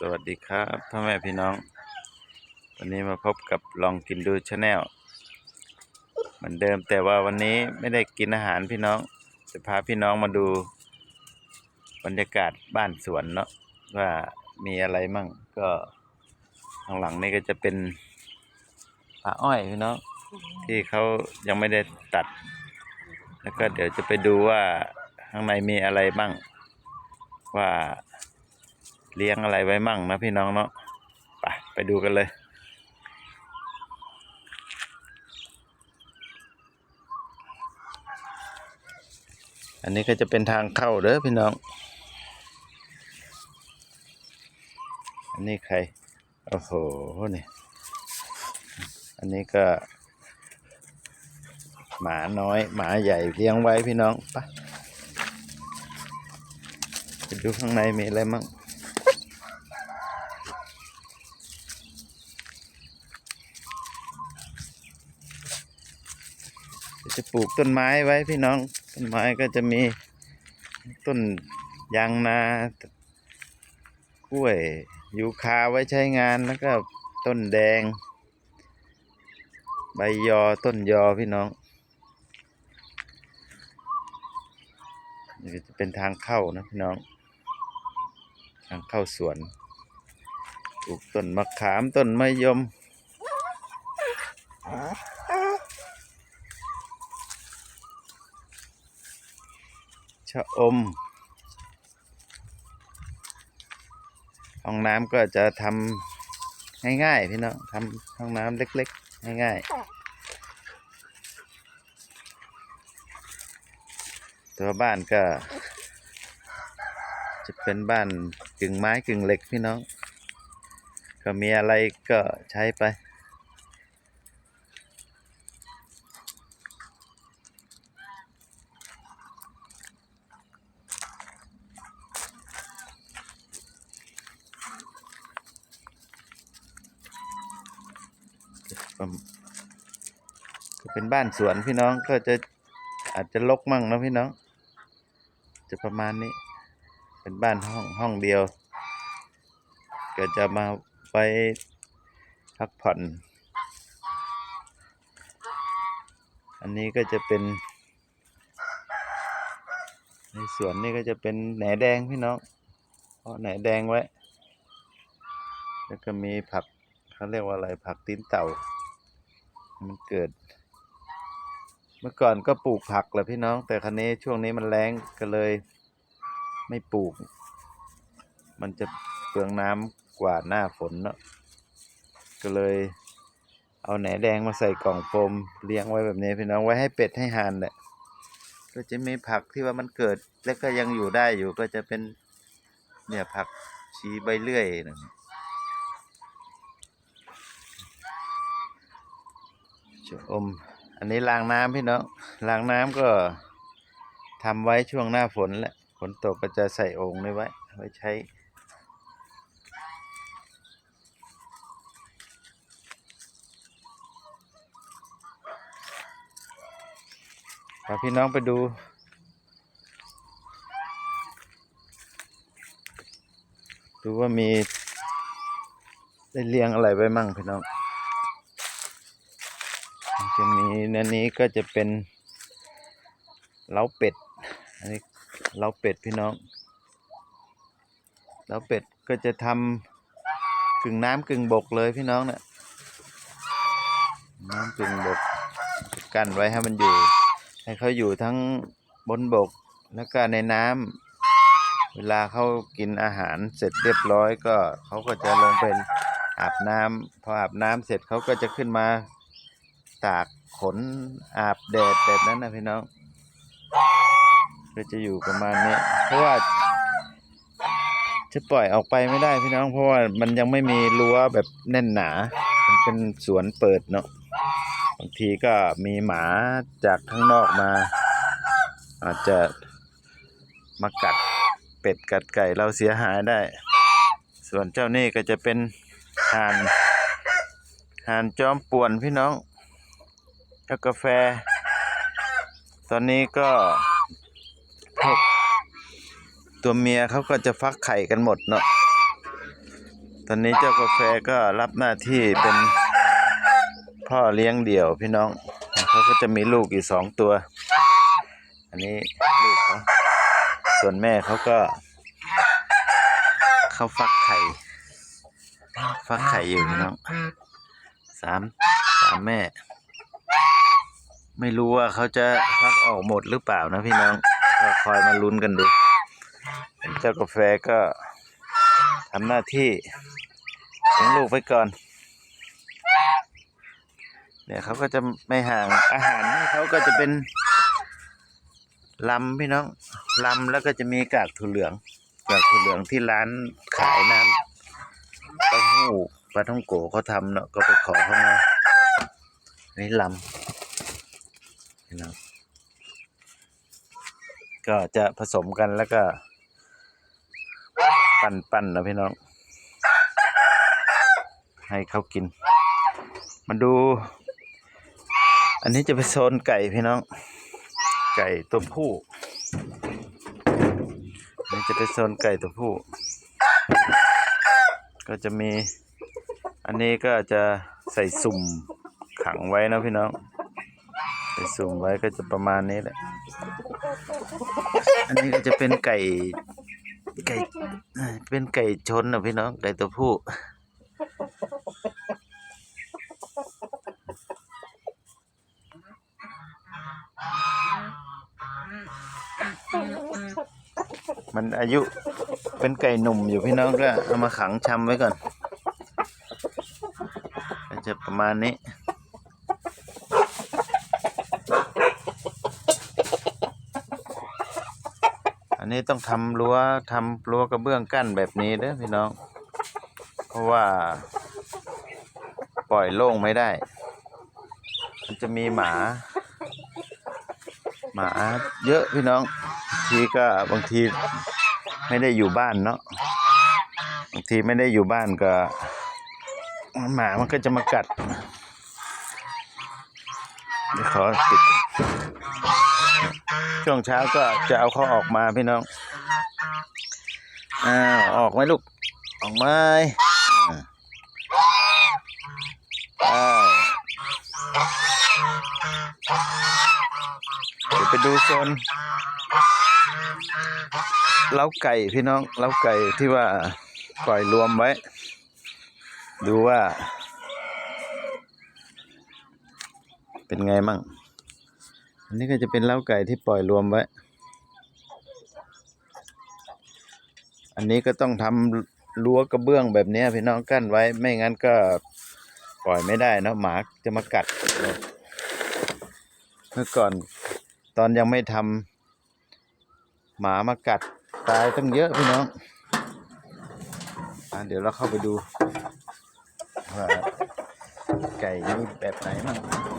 สวัสดีครับพ่อแม่พี่น้อง วันนี้มาพบกับลองกินดูชาแนลเหมือนเดิมแต่ว่าวันนี้ไม่ได้กินอาหารพี่น้องจะพาพี่น้องมาดูบรรยากาศบ้านสวนเนาะว่ามีอะไรมั่งก็ข้างหลังนี่ก็จะเป็นป่าอ้อยพี่น้องที่เขายังไม่ได้ตัด แล้วก็เดี๋ยวจะไปดูว่าข้างในมีอะไรบ้างว่า เลี้ยงอะไรไว้มั่งนะพี่น้องเนาะไปไปดูกันเลยอันนี้ก็จะเป็นทางเข้าเด้อพี่น้อง อันนี้ใคร โอ้โห นี่ อันนี้ก็ หมาน้อย หมาใหญ่เลี้ยงไว้พี่น้องไปไปดูข้างในมีอะไรมั่ง จะปลูกต้นไม้ไว้พี่น้อง ต้นไม้ก็จะมีต้นยางนากล้วยยูคาไว้ใช้งานแล้วก็ต้นแดง ใบยอต้นยอพี่น้องนี่จะเป็นทางเข้านะพี่น้อง ทางเข้าสวนปลูกต้นมะขามต้นมะยมชะอม ห้องน้ำก็จะทำง่ายๆพี่น้องทำห้องน้ำเล็กๆ ง่ายๆ ตัวบ้านก็ จะเป็นบ้านกึ่งไม้กึ่งเหล็กพี่น้อง ก็มีอะไรก็ใช้ไป ก็เป็นบ้านสวนพี่น้องก็จะอาจจะลกมั่งนะพี่น้อง จะประมาณนี้ เป็นบ้านห้องห้องเดียว ก็จะมาไว้พักผ่อน อันนี้ก็จะเป็น ในสวนนี่ก็จะเป็นแหนแดงพี่น้องเพราะแหนแดงไว้ แล้วก็มีผักเขาเรียกว่าอะไรผักตีนเต่า มันเกิด เมื่อก่อนก็ปลูกผักแหละพี่น้อง แต่ครั้นี้ช่วงนี้มันแรงก็เลย ไม่ปลูก มันจะเปลืองน้ำกว่าหน้าฝนเนาะก็เลย เอาแหนแดงมาใส่กล่องโฟมเลี้ยงไว้แบบนี้พี่น้องไว้ให้เป็ดให้ห่านแหละก็จะมีผักที่ว่ามันเกิดแล้วก็ยังอยู่ได้อยู่ก็จะเป็นเนี่ยผักชีใบเลื่อยนะ ชะอม อันนี้รางน้ำพี่น้องรางน้ำก็ทำไว้ช่วงหน้าฝนแหละฝนตกก็จะใส่โอ่งนี้ไว้ ไว้ใช้พาพี่น้องไปดู ดูว่ามี ได้เลี้ยงอะไรไว้มั่งพี่น้อง จะมีในนี้ก็จะเป็นเล้าเป็ด อันนี้เล้าเป็ดพี่น้องเล้าเป็ดก็จะทำกึ่งน้ำกึ่งบกเลยพี่น้องเนี่ยน้ำกึ่งบกกั้นไว้ให้มันอยู่ ให้เขาอยู่ทั้งบนบกแล้วก็ในน้ำเวลาเขากินอาหารเสร็จเรียบร้อยก็เขาก็จะลงเป็นอาบน้ำพออาบน้ำเสร็จเขาก็จะขึ้นมา ตากขนอาบแดดแบบนั้นนะพี่น้องก็จะอยู่ประมาณนี้ เพราะว่า จะปล่อยออกไปไม่ได้พี่น้อง เพราะว่ามันยังไม่มีรั้วแบบแน่นหนา มันเป็นสวนเปิดเนาะบางทีก็มีหมาจากข้างนอกมา อาจจะมากัดเป็ดกัดไก่เราเสียหายได้ ส่วนเจ้านี่ก็จะเป็นห่านห่านจอมป่วนพี่น้อง แล้วกาแฟ ตอนนี้ก็พวกตัวเมียเขาก็จะฟักไข่กันหมดเนาะตอนนี้เจ้ากาแฟก็รับหน้าที่เป็นพ่อเลี้ยงเดี่ยวพี่น้องเขาก็จะมีลูกอยู่สองตัว อันนี้ลูกเขาส่วนแม่เขาก็เขาฟักไข่ ฟักไข่อยู่พี่น้องสามสามแม่ ไม่รู้ว่าเขาจะฟักออกหมดหรือเปล่านะพี่น้องก็คอยมาลุ้นกันดู เจ้ากาแฟก็ทำหน้าที่เลี้ยงลูกไว้ก่อนเดี๋ยวเขาก็จะไม่ห่างอาหารเขาก็จะเป็นลำพี่น้องลำแล้วก็จะมีกากถั่วเหลืองกากถั่วเหลืองที่ร้านขายน้ำเต้าหู้ปลาท่องโกเขาทำเนาะก็ไปขอเขามาอันนี่ลำ พี่น้องก็จะผสมกันแล้วก็ ปั้นปั้นนะพี่น้อง ให้เขากิน มาดู อันนี้จะเป็นโซนไก่พี่น้อง ไก่ตัวผู้นนี้จะเป็นโซนไก่ตัวผู้ ก็จะมี อันนี้ก็จะใส่สุ่มขังไว้นะพี่น้อง ส่สุ่มไว้ก็จะประมาณนี้แหละ อันนี้ก็จะเป็นไก่ ไก่เอ้ยเป็นไก่ชนนะพี่น้อง ไก่ตัวผู้ มันอายุเป็นไก่หนุ่มอยู่พี่น้องก็เอามาขังชำไว้ก่อน ก็จะประมาณนี้ อั นี้ต้องทำรั้วทำรั้วกระเบื้องกั้นแบบนี้เด้อพี่น้อง เพราะว่า ปล่อยโล่งไม่ได้ มันจะมีหมา หมาเยอะพี่น้องบางทีก็บางทีไม่ได้อยู่บ้านเนาะบางทีไม่ได้อยู่บ้านก็ หมามันก็จะมากัดเดี๋ยวขอติด ช่วงเช้าก็จะเอาเขาออกมาพี่น้องอ้าวออกไหมลูก ออกไหมอ่าอ้าวเดี๋ยวไปดูโซนเล้าไก่พี่น้องเล้าไก่ที่ว่าปล่อยรวมไว้ ดูว่า เป็นไงมั่ง อันนี้ก็จะเป็นเล้าไก่ที่ปล่อยรวมไว้ อันนี้ก็ต้องทำรั้วกระเบื้องแบบนี้พี่น้องกั้นไว้ ไม่งั้นก็ปล่อยไม่ได้นะหมาจะมากัด เมื่อก่อนตอนยังไม่ทำหมามากัดตายตั้งเยอะพี่น้องอเดี๋ยวเราเข้าไปดูว่าไก่นี่แบบไหนมั่ง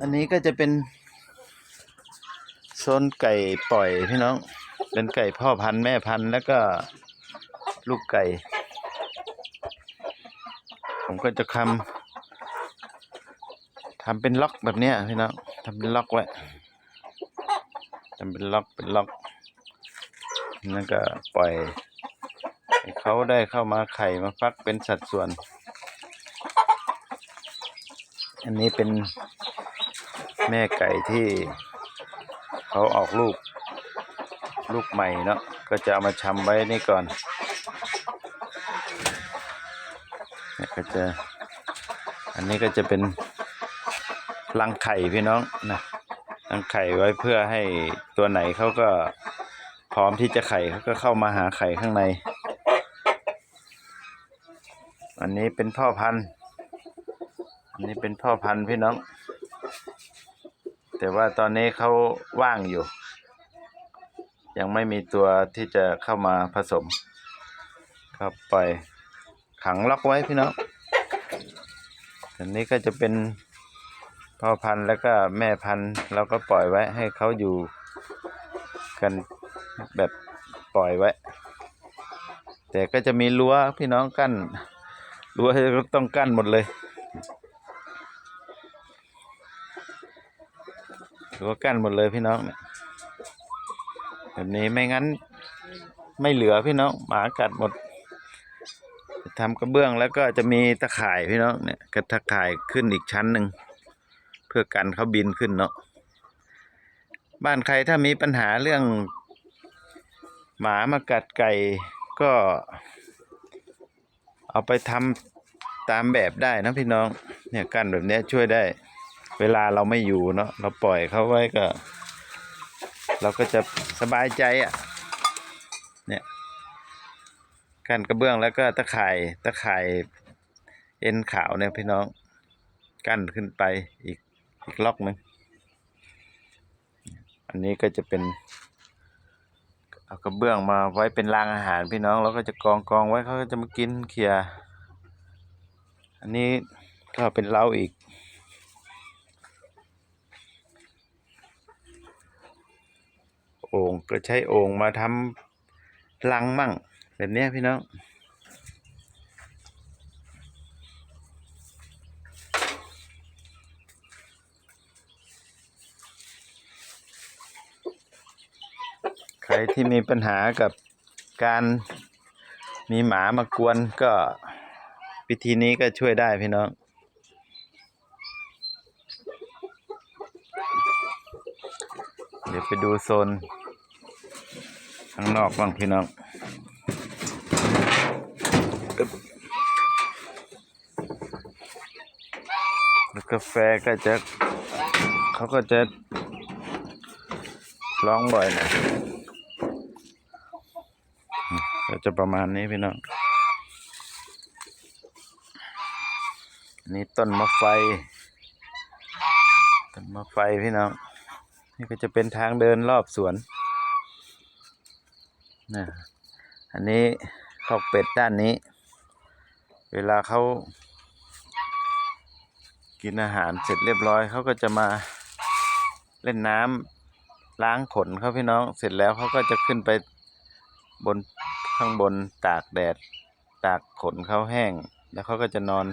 อันนี้ก็จะเป็นโซนไก่ปล่อยพี่น้อง เป็นไก่พ่อพันธุ์แม่พันธุ์แล้วก็ลูกไก่ ผมก็จะทำทำเป็นล็อกแบบเนี้ยพี่น้องทำเป็นล็อกไว้ทำเป็นล็อกเป็นล็อกแล้วก็ปล่อยให้เขาได้เข้ามาไข่มาฟักเป็นสัดส่วน อันนี้เป็น แม่ไก่ที่เขาออกลูก ลูกใหม่เนาะก็จะเอามาชำไว้นี่ก่อนเนี่ยก็จะอันนี้ก็จะเป็นรังไข่พี่น้องนะรังไข่ไว้เพื่อให้ตัวไหนเขาก็พร้อมที่จะไข่เขาก็เข้ามาหาไข่ข้างใน อันนี้เป็นพ่อพันธุ์ อันนี้เป็นพ่อพันธุ์พี่น้อง แต่ว่าตอนนี้เขาว่างอยู่ ยังไม่มีตัวที่จะเข้ามาผสม ครับปขังล็อกไว้พี่น้องอันนี้ก็จะเป็นพ่อพันธุ์แล้วก็แม่พันธุ์เราก็ปล่อยไว้ให้เขาอยู่กันแบบปล่อยไว้ แต่ก็จะมีรั้วพี่น้องกั้นรั้วต้องกั้นหมดเลย รั้วกั้นหมดเลยพี่น้องเนี่ยแบบนี้ไม่งั้นไม่เหลือพี่น้องหมากัดหมดทำกระเบื้องแล้วก็จะมีตะข่ายพี่น้องเนี่ยกระตะข่ายขึ้นอีกชั้นหนึ่งเพื่อกันเขาบินขึ้นเนาะบ้านใครถ้ามีปัญหาเรื่อง หมามากัดไก่ก็ เอาไปทำตามแบบได้นะพี่น้อง เนี่ยกันแบบนี้ช่วยได้ เวลาเราไม่อยู่เนาะเราปล่อยเขาไว้ก็ เราก็จะสบายใจอะ่ะ เนี่ยกันกระเบื้องแล้วก็ตะข่ายตะข่ายเอ็นขาวเนี่ยพี่น้อง กั้นขึ้นไปอีกอีกล็อกหนึ่งอันนี้ก็จะเป็นเอากระเบื้องมาไว้เป็นรางอาหารพี่น้องแล้วก็จะกองกองไว้เขาก็จะมากินเคลียอันนี้ก็เป็นเล้าอีก โอ่งก็ใช้โอ่งมาทำรังมั่ง แบบนี้พี่น้องใครที่มีปัญหากับการมีหมามากวนก็ วิธีนี้ก็ช่วยได้พี่น้อง เดี๋ยว ไปดูโซนข้างนอกบ้างพี่น้องกาแฟก็จะเขาก็จะร้องบ่อยหน่อยก็จะประมาณนี้พี่น้องนี่ต้นมะไฟต้นมะไฟพี่น้อง นี่ก็จะเป็นทางเดินรอบสวนนะอันนี้ขอกเป็ดด้านนี้ เวลาเขากินอาหารเสร็จเรียบร้อยเขาก็จะมาเล่นน้ำล้างขนเขาพี่น้องเสร็จแล้วเขาก็จะขึ้นไปบนข้างบนตากแดด ตากขนเขาแห้ง แล้วเขาก็จะนอน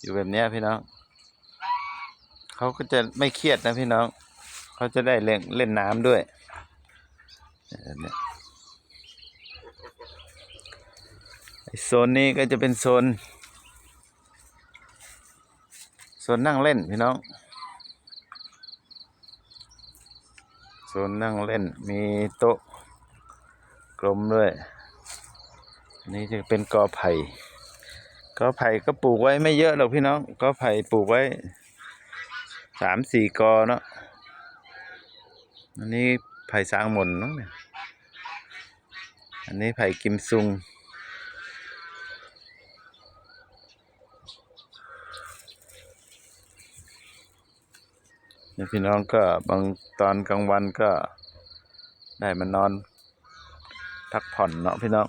อยู่แบบนี้พี่น้องเขาก็จะไม่เครียดนะพี่น้อง เขาจะได้เล่นเล่นน้ำด้วยโซนนี้ก็จะเป็นโซนโซนนั่งเล่นพี่น้องโซนนั่งเล่นมีโต๊ะกลมด้วยนนี้จะเป็นกอไผ่กอไผ่ก็ปลูกไว้ไม่เยอะหรอกพี่น้องกอไผ่ปลูกไว้สามสี่กอเนาะ อันนี้ไผ่สางหมนต์น้องเนี่ย อันนี้ไผ่กิมซุง นี่พี่น้องก็บางตอนกลางวันก็ได้มานอนพักผ่อนเนาะพี่น้อง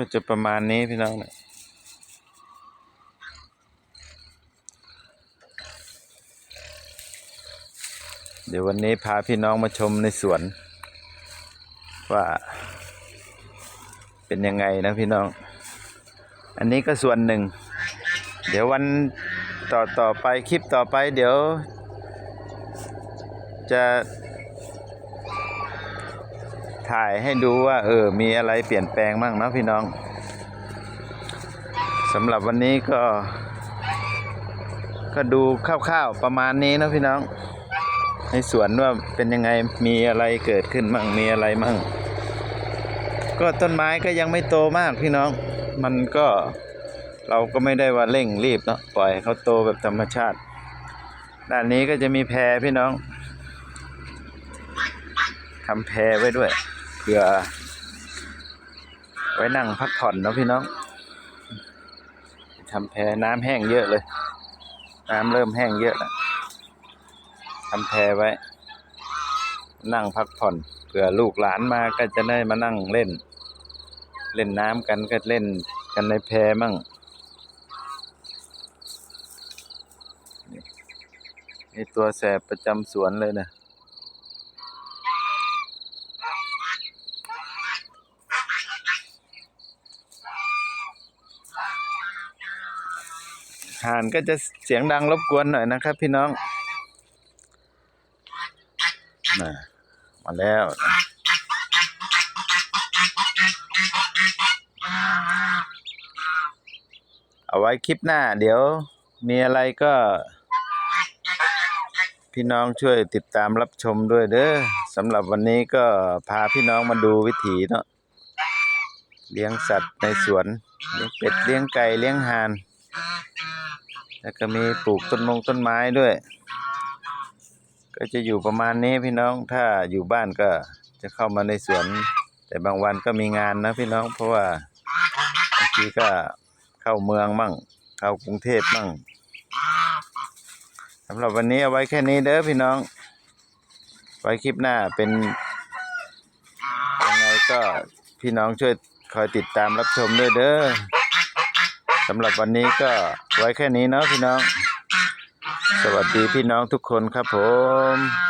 ก็จะประมาณนี้พี่น้องเนี่ยเดี๋ยววันนี้พาพี่น้องมาชมในสวน ว่า เป็นยังไงนะพี่น้อง อันนี้ก็ส่วนหนึ่ง เดี๋ยววันต่อต่อไปคลิปต่อไปเดี๋ยว จะ ถ่ายให้ดูว่า เออ มีอะไรเปลี่ยนแปลงบ้างนะพี่น้องสำหรับวันนี้ก็ ก็ดูคร่าวๆประมาณนี้นะพี่น้อง ในสวนว่าเป็นยังไงมีอะไรเกิดขึ้นมั่งมีอะไรมั่งก็ต้นไม้ก็ยังไม่โตมากพี่น้อง มันก็เราก็ไม่ได้ว่าเร่งรีบเนาะปล่อยให้เขาโตแบบธรรมชาติ ด้านนี้ก็จะมีแพรพี่น้องทำแพรไว้ด้วย ผื่อ ไว้นั่งพักผ่อนนะพี่น้องทำแพรน้ำแห้งเยอะเลย น้ำเริ่มแห้งเยอะแล้วทำแพรไว้ นั่งพักผ่อนเผื่อลูกหลานมาก็จะได้มานั่งเล่น เล่นน้ำกันก็เล่นกันในแพมั่งนี่ตัวแสบประจำสวนเลยนะ ห่านก็จะเสียงดังรบกวนหน่อยนะครับ พี่น้องนะมาแล้วเอาไว้คลิปหน้า เดี๋ยวมีอะไรก็ พี่น้องช่วยติดตามรับชมด้วยเด้อสำหรับวันนี้ก็พาพี่น้องมาดูวิถีเนาะเลี้ยงสัตว์ในสวน เลี้ยงเป็ด เลี้ยงไก่ เลี้ยงห่าน แล้วก็มีปลูกต้นมงต้นไม้ด้วย ก็จะอยู่ประมาณนี้พี่น้องถ้าอยู่บ้านก็จะเข้ามาในสวน แต่บางวันก็มีงานนะพี่น้อง เพราะว่าบางทีก็เข้าเมืองมั่ง เข้ากรุงเทพมั่งสำหรับวันนี้เอาไว้แค่นี้เด้อพี่น้อง ไว้คลิปหน้าเป็นยังไงก็พี่น้องช่วยคอยติดตามรับชมด้วยเด้อ สำหรับวันนี้ก็ไว้แค่นี้เนาะพี่น้อง สวัสดีพี่น้องทุกคนครับผม